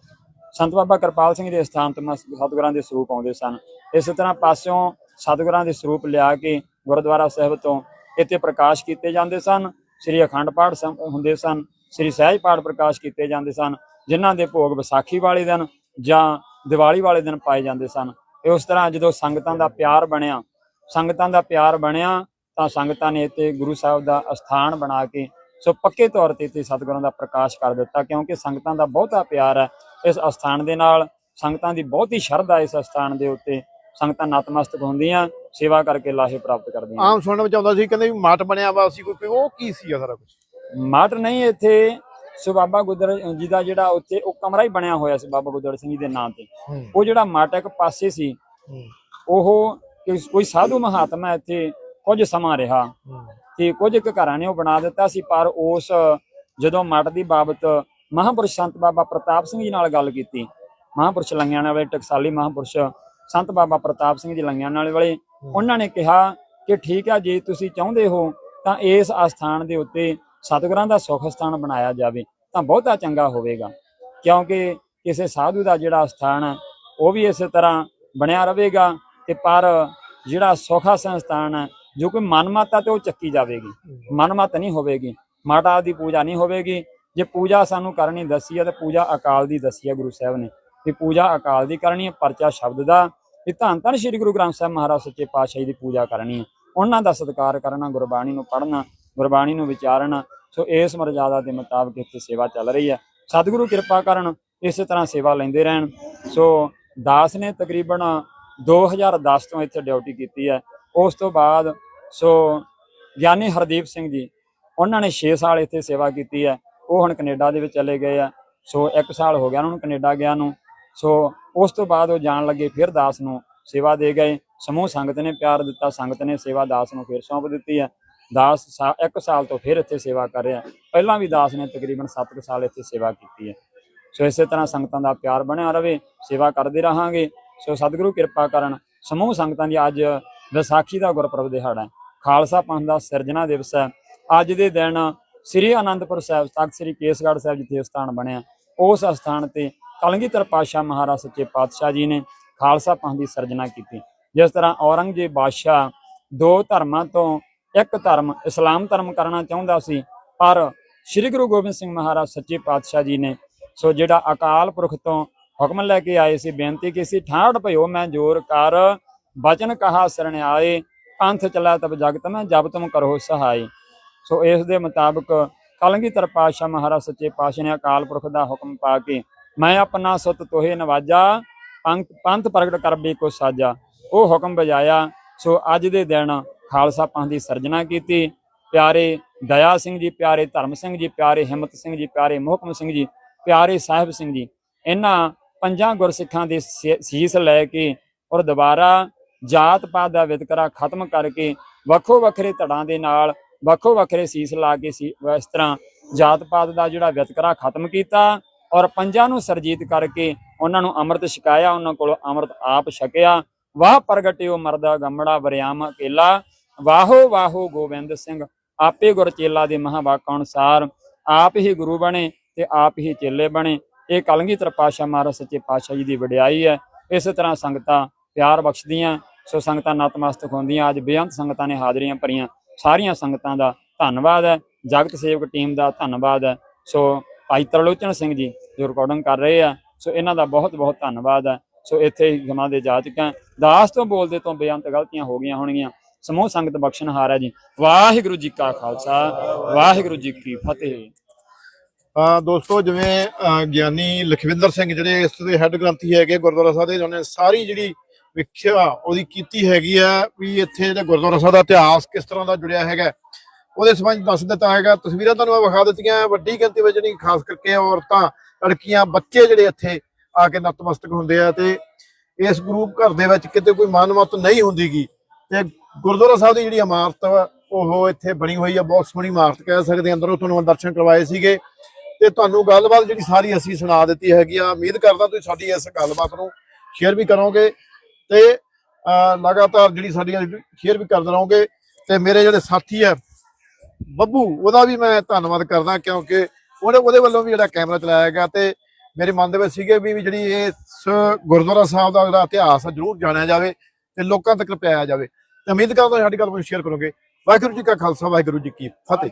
ਸੰਤ ਬਾਬਾ ਕਿਰਪਾਲ ਸਿੰਘ ਦੇ ਸਥਾਨ ਤੋਂ ਮਸ- ਸਤਿਗੁਰਾਂ ਦੇ ਸਰੂਪ ਆਉਂਦੇ ਸਨ। ਇਸੇ ਤਰ੍ਹਾਂ ਪਾਸਿਓਂ ਸਤਿਗੁਰਾਂ ਦੇ ਸਰੂਪ ਲਿਆ ਕੇ ਗੁਰਦੁਆਰਾ ਸਾਹਿਬ ਤੋਂ ਇੱਥੇ ਪ੍ਰਕਾਸ਼ ਕੀਤੇ ਜਾਂਦੇ ਸਨ। ਸ੍ਰੀ ਅਖੰਡ ਪਾਠ ਹੁੰਦੇ ਸਨ। ਸ੍ਰੀ ਸਹਿਜ ਪਾਠ ਪ੍ਰਕਾਸ਼ ਕੀਤੇ ਜਾਂਦੇ ਸਨ, ਜਿਨ੍ਹਾਂ ਦੇ ਭੋਗ ਵਿਸਾਖੀ ਵਾਲੇ ਦਿਨ ਜਾਂ ਦੀਵਾਲੀ ਵਾਲੇ ਦਿਨ ਪਾਏ ਜਾਂਦੇ ਸਨ। ਤੇ ਉਸ ਤਰ੍ਹਾਂ ਜਦੋਂ ਸੰਗਤਾਂ ਦਾ ਪਿਆਰ ਬਣਿਆ, ਸੰਗਤਾਂ ਦਾ ਪਿਆਰ ਬਣਿਆ, ਤਾਂ ਸੰਗਤਾਂ ਨੇ ਇੱਥੇ ਗੁਰੂ ਸਾਹਿਬ ਦਾ ਅਸਥਾਨ ਬਣਾ ਕੇ ਸੋ ਪੱਕੇ ਤੌਰ ਤੇ ਇੱਥੇ ਸਤਿਗੁਰਾਂ ਦਾ ਪ੍ਰਕਾਸ਼ ਕਰ ਦਿੱਤਾ ਕਿਉਂਕਿ ਸੰਗਤਾਂ ਦਾ ਬਹੁਤਾ ਪਿਆਰ ਹੈ ਇਸ ਅਸਥਾਨ ਦੇ ਨਾਲ। ਸੰਗਤਾਂ ਦੀ ਬਹੁਤੀ ਸ਼ਰਧਾ ਇਸ ਅਸਥਾਨ ਦੇ ਉੱਤੇ। ਸੰਗਤਾਂ ਨਤਮਸਤਕ ਹੁੰਦੀਆਂ ਸੇਵਾ ਕਰਕੇ ਲਾਹੇ ਪ੍ਰਾਪਤ ਕਰਦੀਆਂ। ਆਮ ਸੁਣਨ ਵਿੱਚ ਆਉਂਦਾ ਸੀ ਕਹਿੰਦੇ ਮੱਠ ਬਣਿਆ ਵਾ ਸੀ ਕੋਈ ਉਹ ਕੀ ਸੀ ਆ ਸਾਰਾ ਕੁਝ ਮਾਟਰ ਨਹੀਂ ਇੱਥੇ ਸੋ ਬਾਬਾ ਗੁੱਦਰ ਜੀ ਦਾ ਜਿਹੜਾ ਉੱਥੇ ਉਹ ਕਮਰਾ ਹੀ ਬਣਿਆ ਹੋਇਆ ਸੀ ਬਾਬਾ ਗੁੱਦਰ ਸਿੰਘ ਜੀ ਦੇ ਨਾਂ ਤੇ। ਉਹ ਜਿਹੜਾ ਮਾਟਾ ਇੱਕ ਪਾਸੇ ਸੀ ਉਹ ਕੋਈ ਸਾਧੂ ਮਹਾਤਮਾ ਇੱਥੇ ਕੁਝ ਸਮਾਂ ਰਿਹਾ। ਤੇ ਕੁਝ ਕੁ ਘਰਾਂ ਨੇ ਉਹ ਬਣਾ ਦਿੱਤਾ ਸੀ ਪਰ ਉਸ ਜਦੋਂ ਮੱਠ ਦੀ ਬਾਬਤ ਮਹਾਂਪੁਰਸ਼ ਸੰਤ ਬਾਬਾ ਪ੍ਰਤਾਪ ਸਿੰਘ ਜੀ ਨਾਲ ਗੱਲ ਕੀਤੀ ਮਹਾਂਪੁਰਸ਼ ਲੰਗਿਆਣਾ ਵਾਲੇ ਟਕਸਾਲੀ ਮਹਾਂਪੁਰਸ਼ ਸੰਤ ਬਾਬਾ ਪ੍ਰਤਾਪ ਸਿੰਘ ਜੀ ਲੰਗਿਆਣਾ ਵਾਲੇ ਉਹਨਾਂ ਨੇ ਕਿਹਾ ਕਿ ਠੀਕ ਹੈ ਜੇ ਤੁਸੀਂ ਚਾਹੁੰਦੇ ਹੋ ਤਾਂ ਇਸ ਅਸਥਾਨ ਦੇ ਉੱਤੇ ਸਤਿਗੁਰਾਂ ਦਾ ਸੁਖ ਸਥਾਨ ਬਣਾਇਆ ਜਾਵੇ ਤਾਂ ਬਹੁਤਾ ਚੰਗਾ ਹੋਵੇਗਾ। ਕਿਉਂਕਿ ਕਿਸੇ ਸਾਧੂ ਦਾ ਜਿਹੜਾ ਸਥਾਨ ਹੈ ਉਹ ਵੀ ਇਸੇ ਤਰ੍ਹਾਂ ਬਣਿਆ ਰਹੇਗਾ ਤੇ ਪਰ ਜਿਹੜਾ ਸੁਖਾ ਸੰਸਥਾਨ ਹੈ ਜੋ ਕੋਈ ਮਨਮਤ ਤੇ ਉਹ ਚੱਕੀ ਜਾਵੇਗੀ। ਮਨਮਤ ਨਹੀਂ ਹੋਵੇਗੀ। ਮਾਤਾ ਦੀ ਪੂਜਾ ਨਹੀਂ ਹੋਵੇਗੀ। ਜੇ ਪੂਜਾ ਸਾਨੂੰ ਕਰਨੀ ਦੱਸੀ ਹੈ ਤੇ ਪੂਜਾ ਅਕਾਲ ਦੀ ਦੱਸੀ ਹੈ ਗੁਰੂ ਸਾਹਿਬ ਨੇ। ਕਿ ਪੂਜਾ ਅਕਾਲ ਦੀ ਕਰਨੀ ਹੈ ਪਰਚਾ ਸ਼ਬਦ ਦਾ। ਇਹ ਧੰਨ ਧੰਨ ਸ੍ਰੀ ਗੁਰੂ ਗ੍ਰੰਥ ਸਾਹਿਬ ਮਹਾਰਾਜ ਸੱਚੇ ਪਾਤਸ਼ਾਹ ਦੀ ਪੂਜਾ ਕਰਨੀ ਹੈ। ਉਹਨਾਂ ਦਾ ਸਤਿਕਾਰ ਕਰਨਾ ਗੁਰਬਾਣੀ ਨੂੰ ਪੜ੍ਹਨਾ ਗੁਰਬਾਣੀ ਨੂੰ ਵਿਚਾਰਨਾ। ਸੋ ਇਸ ਮਰਜ਼ਾਦਾ ਦੇ ਮੁਤਾਬਕ ਇੱਥੇ ਸੇਵਾ ਚੱਲ ਰਹੀ ਹੈ। ਸਤਿਗੁਰੂ ਕਿਰਪਾ ਕਰਨ ਇਸੇ ਤਰ੍ਹਾਂ ਸੇਵਾ ਲੈਂਦੇ ਰਹਿਣ। ਸੋ ਦਾਸ ਨੇ ਤਕਰੀਬਨ 2010 ਤੋਂ ਇੱਥੇ ਡਿਊਟੀ ਕੀਤੀ ਹੈ। ਉਸ ਤੋਂ ਬਾਅਦ, ਸੋ ਗਿਆਨੀ ਹਰਦੀਪ ਸਿੰਘ ਜੀ, ਉਹਨਾਂ ਨੇ 6 ਸਾਲ ਇੱਥੇ ਸੇਵਾ ਕੀਤੀ ਹੈ। ਉਹ ਹੁਣ ਕੈਨੇਡਾ ਦੇ ਵਿੱਚ ਚਲੇ ਗਏ ਆ। ਸੋ 1 ਸਾਲ ਹੋ ਗਿਆ ਉਹਨਾਂ ਨੂੰ ਕੈਨੇਡਾ ਗਿਆ ਨੂੰ। ਸੋ ਉਸ ਤੋਂ ਬਾਅਦ ਉਹ ਜਾਣ ਲੱਗੇ, ਫਿਰ ਦਾਸ ਨੂੰ ਸੇਵਾ ਦੇ ਗਏ। ਸਮੂਹ ਸੰਗਤ ਨੇ ਪਿਆਰ ਦਿੱਤਾ, ਸੰਗਤ ਨੇ ਸੇਵਾ ਦਾਸ ਨੂੰ ਫਿਰ ਸੌਂਪ ਦਿੱਤੀ ਹੈ। ਦਾਸ 1 ਸਾਲ ਤੋਂ ਫਿਰ ਇੱਥੇ ਸੇਵਾ ਕਰ ਰਿਹਾ। ਪਹਿਲਾਂ ਵੀ ਦਾਸ ਨੇ ਤਕਰੀਬਨ 7 ਸਾਲ ਇੱਥੇ ਸੇਵਾ ਕੀਤੀ ਹੈ। ਸੋ ਇਸੇ ਤਰ੍ਹਾਂ ਸੰਗਤਾਂ ਦਾ ਪਿਆਰ ਬਣਿਆ ਰਵੇ ਸੇਵਾ ਕਰਦੇ ਰਹਾਂਗੇ। ਸੋ ਸਤਿਗੁਰੂ ਕਿਰਪਾ ਕਰਨ, ਸਮੂਹ ਸੰਗਤਾਂ ਦੀ ਅੱਜ ਵਿਸਾਖੀ ਦਾ ਗੁਰਪੁਰਬ ਦਿਹਾੜਾ ਖਾਲਸਾ ਪੰਥ ਦਾ ਸਿਰਜਣਾ ਦਿਵਸ ਹੈ। ਅੱਜ ਦੇ ਦਿਨ ਸ੍ਰੀ ਅਨੰਦਪੁਰ ਸਾਹਿਬ ਤਖਤ ਸ੍ਰੀ ਕੇਸਗੜ੍ਹ ਸਾਹਿਬ ਜਿੱਥੇ ਸਥਾਨ ਬਣਿਆ, ਉਸ ਸਥਾਨ ਤੇ ਕਲਗੀਧਰ ਪਾਤਸ਼ਾਹ ਮਹਾਰਾਜ ਸੱਚੇ ਪਾਤਸ਼ਾਹ ਜੀ ਨੇ ਖਾਲਸਾ ਪੰਥ ਦੀ ਸਿਰਜਣਾ ਕੀਤੀ। ਜਿਸ ਤਰ੍ਹਾਂ ਔਰੰਗਜ਼ੇਬ ਬਾਦਸ਼ਾਹ ਦੋ ਧਰਮਾਂ ਤੋਂ ਇੱਕ ਧਰਮ ਇਸਲਾਮ ਧਰਮ ਕਰਨਾ ਚਾਹੁੰਦਾ ਸੀ, ਪਰ ਸ੍ਰੀ ਗੁਰੂ ਗੋਬਿੰਦ ਸਿੰਘ ਮਹਾਰਾਜ ਸੱਚੇ ਪਾਤਸ਼ਾਹ ਜੀ ਨੇ ਸੋ ਜਿਹੜਾ ਅਕਾਲ ਪੁਰਖ ਤੋਂ ਹੁਕਮ ਲੈ ਕੇ ਆਏ ਸੀ, ਬੇਨਤੀ ਕੀਤੀ ਸੀ ਠਾੜ ਭਇਓ, ਮੈਂ ਜੋਰ ਕਰ ਬਚਨ ਕਹਾ ਸਰਣ ਆਏ, ਪੰਥ ਚਲਾ ਤਬ ਜਗਤ ਮੈਂ ਜਬ ਤੁਮ ਕਰੋ ਸਹਾਈ। ਸੋ ਇਸ ਦੇ ਮੁਤਾਬਕ ਕਲਗੀਧਰ ਪਾਤਸ਼ਾਹ ਮਹਾਰਾਜ ਸੱਚੇ ਪਾਤਸ਼ਾਹ ਨੇ ਅਕਾਲ ਪੁਰਖ ਦਾ ਹੁਕਮ ਪਾ ਕੇ ਮੈਂ ਆਪਣਾ ਸੁਤ ਤੋਹੇ ਨਵਾਜਾ, ਪੰਥ ਪ੍ਰਗਟ ਕਰਬੇ ਕੋ ਸਾਜਾ। ਉਹ ਹੁਕਮ ਬਜਾਇਆ ਸੋ ਅੱਜ ਦੇ ਦਿਨ ਖਾਲਸਾ ਪੰਥ ਦੀ ਸਿਰਜਣਾ ਕੀਤੀ। ਪਿਆਰੇ ਦਇਆ ਸਿੰਘ ਜੀ, ਪਿਆਰੇ ਧਰਮ ਸਿੰਘ ਜੀ, ਪਿਆਰੇ ਹਿੰਮਤ ਸਿੰਘ ਜੀ, ਪਿਆਰੇ ਮੋਹਕਮ ਸਿੰਘ ਜੀ, ਪਿਆਰੇ ਸਾਹਿਬ ਸਿੰਘ ਜੀ, ਇਹਨਾਂ ਪੰਜਾਂ ਗੁਰਸਿੱਖਾਂ ਦੇ ਸੀ- ਸੀਸ ਲੈ ਕੇ ਔਰ ਦੁਬਾਰਾ ਜਾਤ ਪਾਤ ਦਾ ਵਿਤਕਰਾ ਖਤਮ ਕਰਕੇ ਵੱਖੋ ਵੱਖਰੇ ਧੜਾਂ ਦੇ ਨਾਲ ਵੱਖੋ ਵੱਖਰੇ ਸੀਸ ਲਾ ਕੇ ਸੀ ਇਸ ਤਰ੍ਹਾਂ ਜਾਤ ਪਾਤ ਦਾ ਜਿਹੜਾ ਵਿਤਕਰਾ ਖਤਮ ਕੀਤਾ ਔਰ ਪੰਜਾਂ ਨੂੰ ਸਰਜੀਤ ਕਰਕੇ ਉਹਨਾਂ ਨੂੰ ਅੰਮ੍ਰਿਤ ਛਕਾਇਆ, ਉਹਨਾਂ ਕੋਲੋਂ ਅੰਮ੍ਰਿਤ ਆਪ ਛਕਿਆ। ਵਾਹ ਪ੍ਰਗਟਿਓ ਮਰਦਾ ਗੰਮੜਾ ਵਰਿਆਮ ਅਕੇਲਾ ਵਾਹੋ ਵਾਹੋ ਗੋਬਿੰਦ ਸਿੰਘ, ਆਪੇ ਗੁਰ ਚੇਲਾ ਦੇ ਮਹਾਵਾਕਾਂ ਅਨੁਸਾਰ ਆਪ ਹੀ ਗੁਰੂ ਬਣੇ ਤੇ ਆਪ ਹੀ ਚੇਲੇ ਬਣੇ। ਇਹ ਕਲਗੀਧਰ ਪਾਤਸ਼ਾਹ ਮਹਾਰਾਜ ਸੱਚੇ ਪਾਤਸ਼ਾਹ ਜੀ ਦੀ ਵਡਿਆਈ ਹੈ। ਇਸੇ ਤਰ੍ਹਾਂ ਸੰਗਤਾਂ ਪਿਆਰ ਬਖਸ਼ਦੀਆਂ। ਸੋ ਸੰਗਤਾਂ ਨਤਮਸਤਕ ਹੁੰਦੀਆਂ। ਅੱਜ ਬੇਅੰਤ ਸੰਗਤਾਂ ਨੇ ਹਾਜ਼ਰੀਆਂ ਭਰੀਆਂ। ਸਾਰੀਆਂ ਸੰਗਤਾਂ ਦਾ ਧੰਨਵਾਦ ਹੈ। ਜਗਤ ਸੇਵਕ ਟੀਮ ਦਾ ਧੰਨਵਾਦ ਹੈ। ਸੋ ਭਾਈ ਤਰਲੋਚਨ ਸਿੰਘ ਜੀ ਜੋ ਰਿਕਾਰਡਿੰਗ ਕਰ ਰਹੇ ਆ, ਸੋ ਇਹਨਾਂ ਦਾ ਬਹੁਤ ਬਹੁਤ ਧੰਨਵਾਦ ਹੈ। ਸੋ ਇੱਥੇ ਹੀ ਗਮਾਂ ਦੇ ਜਾਚਕਾਂ ਦਾਸ ਤੋਂ ਬੋਲਦੇ ਤੋਂ ਬੇਅੰਤ ਗਲਤੀਆਂ ਹੋ ਗਈਆਂ ਹੋਣਗੀਆਂ। ਸਮੂਹ ਸੰਗਤ ਬਖਸ਼ਣਹਾਰ ਹੈ ਜੀ। ਵਾਹਿਗੁਰੂ ਜੀ ਕਾ ਖਾਲਸਾ। ਵਾਹਿਗੁਰੂ ਜੀ ਕੀ ਫਤਿਹ। ਆ ਦੋਸਤੋ, ਜਿਵੇਂ ਗਿਆਨੀ ਲਖਵਿੰਦਰ ਸਿੰਘ ਜਿਹੜੇ ਇਸ ਦੇ ਹੈੱਡ ਗ੍ਰੰਥੀ ਹੈਗੇ ਗੁਰਦੁਆਰਾ ਸਾਹਿਬ ਦੇ, ਉਹਨੇ ਸਾਰੀ ਜਿਹੜੀ ਵਿਖਿਆ ਉਹਦੀ ਕੀਤੀ ਹੈਗੀ ਆ ਵੀ ਇੱਥੇ ਜਿਹੜਾ ਗੁਰਦੁਆਰਾ ਸਾਹਿਬ ਦਾ ਇਤਿਹਾਸ ਕਿਸ ਤਰ੍ਹਾਂ ਦਾ ਜੁੜਿਆ ਹੈਗਾ। ਉਹਦੇ ਸੰਬੰਧ ਦੱਸ ਦਿੱਤਾ ਹੈਗਾ। ਤਸਵੀਰਾਂ ਤੁਹਾਨੂੰ ਮੈਂ ਵਿਖਾ ਦਿੱਤੀਆਂ ਵੱਡੀ ਗਿਣਤੀ ਵਿੱਚ ਜਿਹੜੀ ਖਾਸ ਕਰਕੇ ਔਰਤਾਂ ਲੜਕੀਆਂ ਬੱਚੇ ਜਿਹੜੇ ਇੱਥੇ ਆ ਕੇ ਨਤਮਸਤਕ ਹੁੰਦੇ ਆ ਤੇ ਇਸ ਗੁਰੂ ਘਰ ਦੇ ਵਿੱਚ ਕਿਤੇ ਕੋਈ ਮਾਨਮਤ ਨਹੀਂ ਹੁੰਦੀਗੀ। ਤੇ ਗੁਰਦੁਆਰਾ ਸਾਹਿਬ ਦੀ ਜਿਹੜੀ ਇਮਾਰਤ ਵਾ, ਉਹ ਇੱਥੇ ਬਣੀ ਹੋਈ ਆ ਬਹੁਤ ਸੋਹਣੀ ਇਮਾਰਤ ਕਹਿ ਸਕਦੇ ਹਾਂ। ਅੰਦਰੋਂ ਤੁਹਾਨੂੰ ਦਰਸ਼ਨ ਕਰਵਾਏ ਸੀਗੇ। ਤੇ ਤੁਹਾਨੂੰ ਗੱਲਬਾਤ ਜਿਹੜੀ ਸਾਰੀ ਅਸੀਂ ਸੁਣਾ ਦਿੱਤੀ ਹੈਗੀ ਆ। ਉਮੀਦ ਕਰਦਾ ਤੁਸੀਂ ਸਾਡੀ ਇਸ ਗੱਲਬਾਤ ਨੂੰ ਸ਼ੇਅਰ ਵੀ ਕਰੋਗੇ। ਤੇ ਲਗਾਤਾਰ ਜਿਹੜੀ ਸਾਡੀਆਂ ਸ਼ੇਅਰ ਵੀ ਕਰਦੇ ਰਹੋਗੇ ਤੇ ਮੇਰੇ ਜਿਹੜੇ ਸਾਥੀ ਹੈ ਬੱਬੂ, ਉਹਦਾ ਵੀ ਮੈਂ ਧੰਨਵਾਦ ਕਰਦਾ ਕਿਉਂਕਿ ਉਹਨੇ ਉਹਦੇ ਵੱਲੋਂ ਵੀ ਜਿਹੜਾ ਕੈਮਰਾ ਚਲਾਇਆ ਗਿਆ ਤੇ ਮੇਰੇ ਮਨ ਦੇ ਵਿੱਚ ਸੀਗੇ ਵੀ ਵੀ ਜਿਹੜੀ ਇਸ ਗੁਰਦੁਆਰਾ ਸਾਹਿਬ ਦਾ ਜਿਹੜਾ ਇਤਿਹਾਸ ਹੈ ਜ਼ਰੂਰ ਜਾਣਿਆ ਜਾਵੇ ਤੇ ਲੋਕਾਂ ਤੱਕ ਪਹੁੰਚਾਇਆ ਜਾਵੇ। ਉਮੀਦ ਕਰਦਾ ਸਾਡੀ ਗੱਲ ਨੂੰ ਸ਼ੇਅਰ ਕਰੋਗੇ। ਵਾਹਿਗੁਰੂ ਜੀ ਕਾ ਖਾਲਸਾ, ਵਾਹਿਗੁਰੂ ਜੀ ਕੀ ਫਤਿਹ।